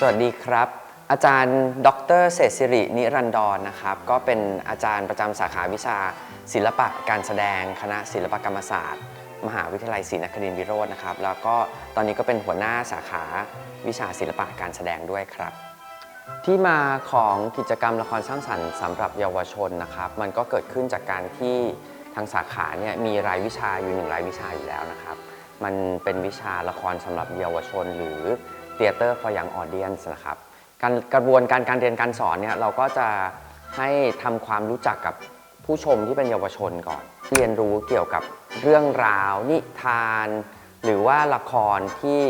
สวัสดีครับ อาจารย์ ดรเศรษฐิรินิรันดรนนะครับ ก็เป็นอาจารย์ประจำสาขาวิชา ศิลปะการแสดงคณะศิลปกรรมศาสตร์ มหาวิทยาลัยศรีนครินทร์วิโรจน์นะครับ แล้วก็ตอนนี้ก็เป็นหัวหน้าสาขาวิชาศิลปะการแสดงด้วยครับ ที่มาของกิจกรรมละครสร้างสรรค์สำหรับเยาวชนนะครับ มันก็เกิดขึ้นจากการที่ทางสาขาเนี่ยมีรายวิชาอยู่หนึ่งรายวิชาอยู่แล้วนะครับ มันเป็นวิชาละครสำหรับเยาวชนหรือ Theater for Young Audience นะครับการกระบวนการการเรียนการสอนเนี่ยเราก็จะให้ทำความรู้จักกับผู้ชมที่เป็นเยาวชนก่อน เรียนรู้เกี่ยวกับเรื่องราว นิทาน หรือว่าละครที่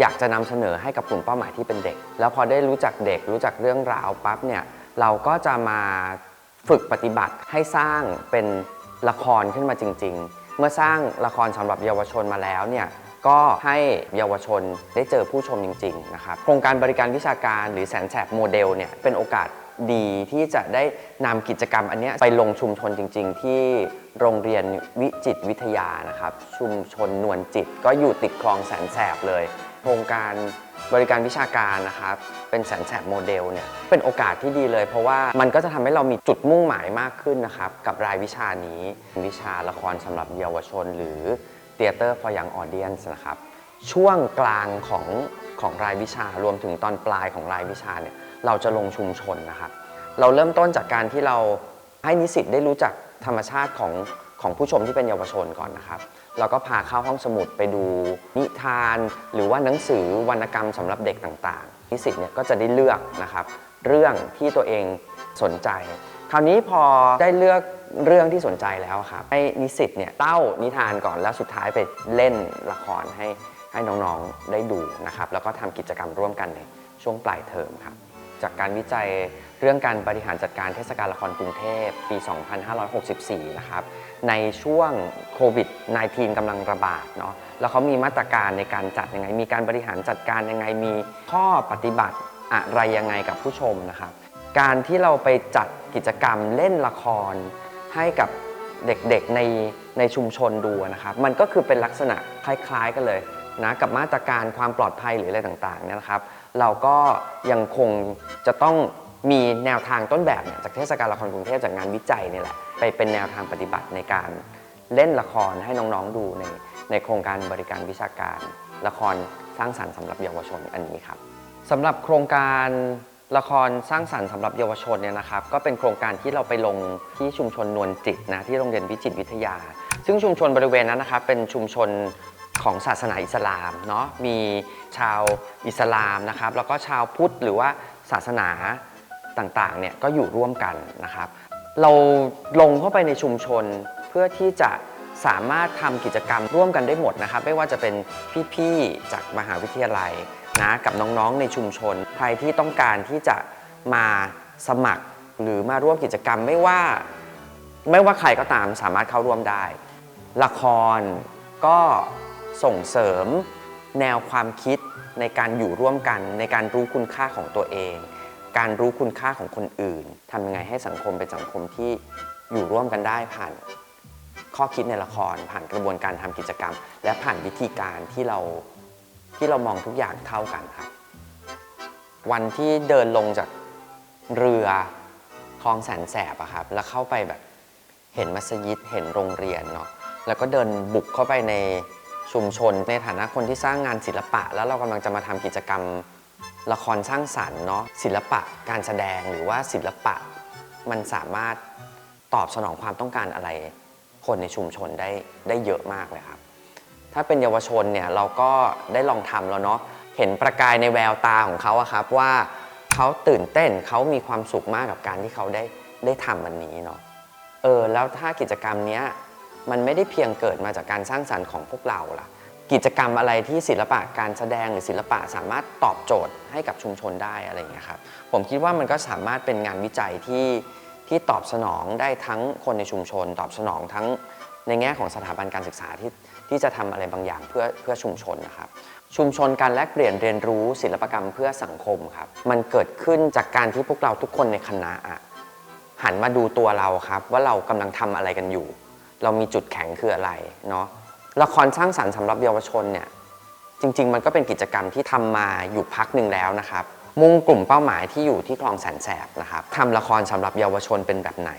อยากจะนำเสนอให้กับกลุ่มเป้าหมายที่เป็นเด็ก แล้วพอได้รู้จักเด็กรู้จักเรื่องราวปั๊บเนี่ยเราก็จะมาฝึกปฏิบัติให้สร้างเป็นละครขึ้นมาจริง ๆ เมื่อสร้างละครสำหรับเยาวชนมาแล้วเนี่ย ก็ให้เยาวชนได้เจอผู้ชมจริงๆนะครับโครงการบริการวิชาการหรือแสนแสบโมเดลเนี่ยเป็นโอกาสดีที่จะได้นำกิจกรรมอันเนี้ยไปลงชุมชนจริง ๆ ที่โรงเรียนวิจิตวิทยานะครับ ชุมชนนวลจิต ก็อยู่ติดคลองแสนแสบเลย โครงการบริการวิชาการนะครับ เป็นแสนแสบโมเดลเนี่ยเป็นโอกาสที่ดีเลย เพราะว่ามันก็จะทำให้เรามีจุดมุ่งหมายมากขึ้นนะครับ กับรายวิชานี้ วิชาละครสำหรับเยาวชนหรือ Theater for Young Audience นะครับ ช่วงกลางของของรายวิชารวมถึงตอนปลายของรายวิชาเนี่ยเราจะลงชุมชนนะครับ เราเริ่มต้นจากการที่เราให้นิสิตได้รู้จักธรรมชาติของของผู้ชมที่เป็นเยาวชนก่อนนะครับ เราก็พาเข้าห้องสมุดไปดูนิทาน หรือว่าหนังสือวรรณกรรมสำหรับเด็กต่างๆ นิสิตเนี่ยก็จะได้เลือกนะครับ เรื่องที่ตัวเองสนใจ คราวนี้พอได้เลือกเรื่องที่สนใจแล้วครับให้นิสิตเนี่ยเต้านิทานก่อนแล้วสุดท้ายไปเล่นละครให้ให้น้องๆได้ดูนะครับแล้วก็ทำกิจกรรมร่วมกันในช่วงปลายเทอมครับจากการวิจัยเรื่องการบริหารจัดการเทศกาลละครกรุงเทพปี 2564 นะครับในช่วงโควิด -19 กำลังระบาดเนาะแล้วเขามีมาตรการในการจัดยังไง มีการบริหารจัดการยังไงมีข้อปฏิบัติอะไรยังไงกับผู้ชมนะครับ การที่เราไปจัดกิจกรรมเล่นละคร ให้กับเด็กๆในในชุมชนดูนะครับ มันก็คือเป็นลักษณะคล้ายๆกันเลยนะกับมาตรการความปลอดภัยหรืออะไรต่างๆเนี่ยนะครับ เราก็ยังคงจะต้องมีแนวทางต้นแบบเนี่ยจากเทศกาลละครกรุงเทพจากงานวิจัยเนี่ยแหละไปเป็นแนวทางปฏิบัติในการเล่นละครให้น้องๆดูในในโครงการบริการวิชาการ ละครสร้างสรรค์สำหรับเยาวชนอันนี้ครับสำหรับโครงการ ละครสร้างสรรค์สำหรับเยาวชนเนี่ยนะครับก็เป็นโครงการที่เราไปลงที่ชุมชนนวลจิตนะที่โรงเรียนวิจิตรวิทยา ซึ่งชุมชนบริเวณนั้นนะครับเป็นชุมชนของศาสนาอิสลามเนาะมีชาวอิสลามนะครับแล้วก็ชาวพุทธหรือว่าศาสนาต่างๆเนี่ยก็อยู่ร่วมกันนะครับ เราลงเข้าไปในชุมชนเพื่อที่จะสามารถทำกิจกรรมร่วมกันได้หมดนะครับ ไม่ว่าจะเป็นพี่ ๆ จากมหาวิทยาลัย นะกับน้องๆในชุมชน ใครที่ต้องการที่จะมาสมัครหรือมาร่วมกิจกรรมไม่ว่าไม่ว่าใครก็ตามสามารถเข้าร่วมได้ ละครก็ส่งเสริมแนวความคิดในการอยู่ร่วมกัน ในการรู้คุณค่าของตัวเอง การรู้คุณค่าของคนอื่นทำยังไงให้สังคมเป็นสังคมที่อยู่ร่วมกันได้ผ่านข้อคิดในละครผ่านกระบวนการทำกิจกรรม และผ่านวิธีการที่เรา ที่เรามองทุกอย่างเท่ากันครับ วันที่เดินลงจากเรือคลองแสนแสบอะครับ แล้วเข้าไปแบบเห็นมัสยิดเห็นโรงเรียนเนาะแล้วก็เดินบุกเข้าไปในชุมชน ในฐานะคนที่สร้างงานศิลปะ แล้วเรากำลังจะมาทำกิจกรรมละครสร้างสรรค์เนาะศิลปะการแสดงหรือว่าศิลปะ มันสามารถตอบสนองความต้องการอะไร คนในชุมชนได้ได้เยอะมากเลยครับ ถ้าเป็นเยาวชนเนี่ยเราก็ได้ลองทำแล้วเนาะเห็นประกายในแววตาของเขาอะครับว่าเขาตื่นเต้นเขามีความสุขมากกับการที่เขาได้ได้ทำวันนี้เนาะเออแล้วถ้ากิจกรรมเนี้ยมันไม่ได้เพียงเกิดมาจากการสร้างสรรค์ของพวกเราล่ะ กิจกรรมอะไรที่ศิลปะการแสดงหรือศิลปะสามารถตอบโจทย์ให้กับชุมชนได้อะไรอย่างเงี้ยครับผมคิดว่ามันก็สามารถเป็นงานวิจัยที่ที่ตอบสนองได้ทั้งคนในชุมชน ตอบสนองทั้งในแง่ของสถาบันการศึกษาที่ ที่จะทำอะไรบางอย่างเพื่อเพื่อชุมชนนะครับชุมชนการแลกเปลี่ยนเรียนรู้ศิลปกรรมเพื่อสังคมครับ มันเกิดขึ้นจากการที่พวกเราทุกคนในคณะหันมาดูตัวเราครับ ว่าเรากำลังทำอะไรกันอยู่ เรามีจุดแข็งคืออะไรเนาะละครสร้างสรรค์สำหรับเยาวชนเนี่ยจริง ๆ มันก็เป็นกิจกรรมที่ทำมาอยู่พักหนึ่งแล้วนะครับ มุ่งกลุ่มเป้าหมายที่อยู่ที่คลองแสนแสบนะครับทำละครสำหรับเยาวชนเป็นแบบไหน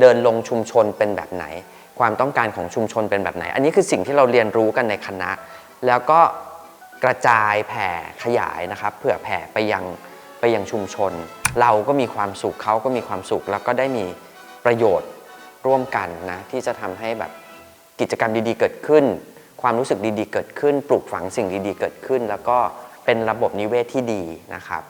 เดินลงชุมชนเป็นแบบไหน ความต้องการของชุมชนเป็นแบบไหน อันนี้คือสิ่งที่เราเรียนรู้กันในคณะ แล้วก็กระจายแผ่ขยายนะครับ เผื่อแผ่ไปยังไปยังชุมชน เราก็มีความสุขเขาก็มีความสุข แล้วก็ได้มีประโยชน์ร่วมกันนะที่จะทำให้แบบกิจกรรมดีๆ เกิดขึ้น ความรู้สึกดีๆ เกิดขึ้น ปลูกฝังสิ่งดีๆ เกิดขึ้น แล้วก็เป็นระบบนิเวศที่ดีนะครับ